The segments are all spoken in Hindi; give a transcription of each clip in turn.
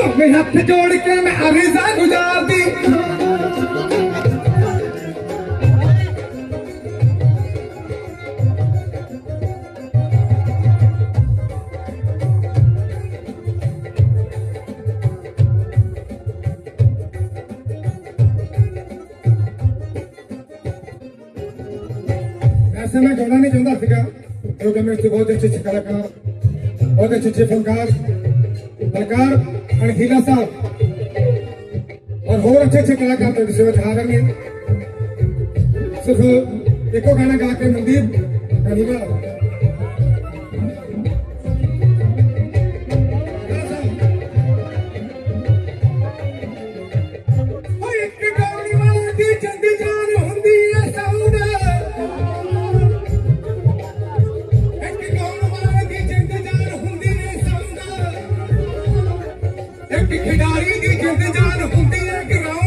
अपने हथ जोड़ के मैं अरीजा गुजार दी। ऐसे मैं गाना नहीं चाहता सिखा क्योंकि तो मैं उससे बहुत अच्छे अच्छे कलाकार, बहुत अच्छे अच्छे फनकार बलकार अड़खीला साहब और हो अच्छे अच्छे कलाकार तो जिसे दिखा रहे हैं। सिर्फ़ एको गाना गा के मंदिर कनीला चंदी ਖਿਡਾਰੀ ਦੀ ਜਿੰਦ ਜਾਨ ਹੁੰਦੀ ਹੈ ਗਰਾਊਂਡ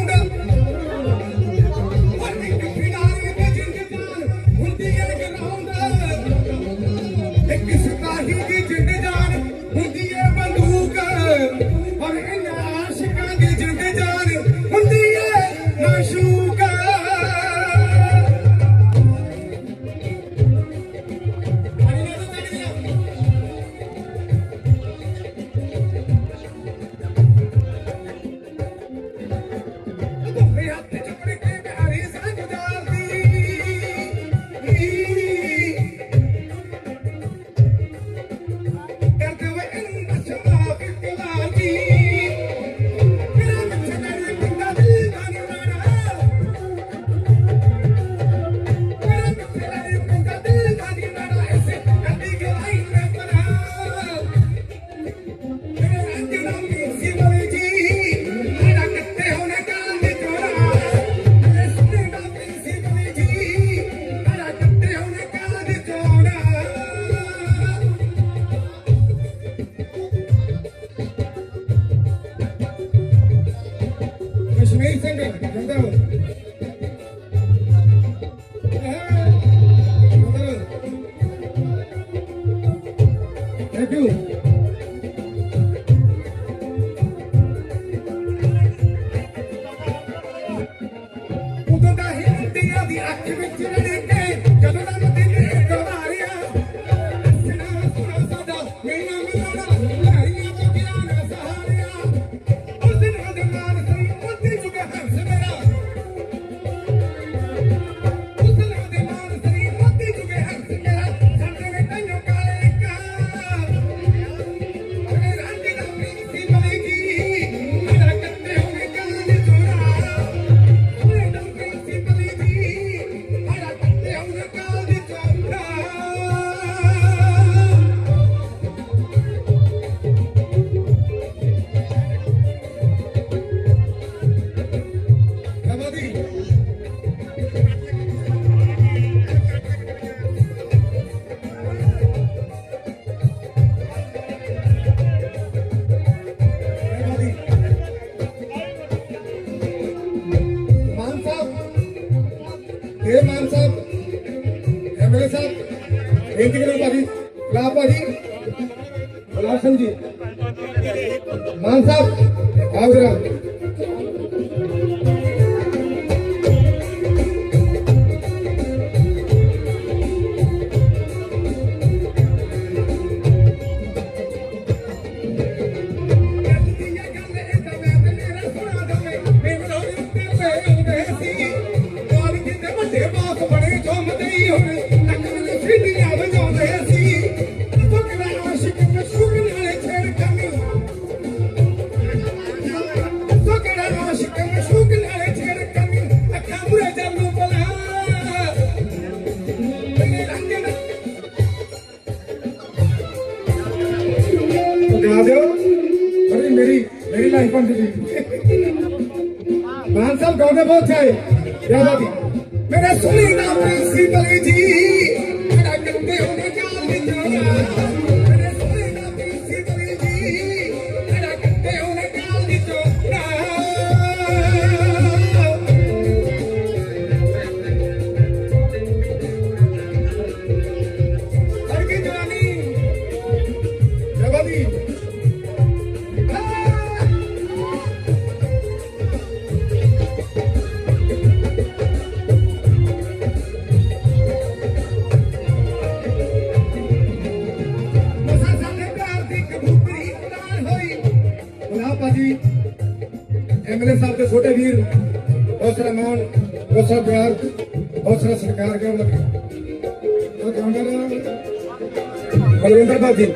It's amazing. हे मान साहब एमएलए साहब इंटीग्रल उपाधि लापाजी लाशन जी। मान साहब आओ ਜਾ ਦਿਓ ਅਰੇ ਮੇਰੀ ਮੇਰੀ ਲਾਈਫ ਬੰਦ ਦੀ मान साहब गाने बहुत चाहे मेरे सुनी ना प्रिंसिपल जी मेरा गंदे होने का ਮੇਰੇ ਸਾਹਿਬ ਦੇ ਛੋਟੇ ਵੀਰ ਉਸਰਾ ਮਾਨ ਉਸਰਾ ਪਿਆਰ ਉਸਰਾ ਸਰਕਾਰ ਕਰਨ। ਲੱਗੇ ਉਹ ਜਾਂਦੇ ਨੇ ਬਲਵਿੰਦਰ ਭਾਜੀ।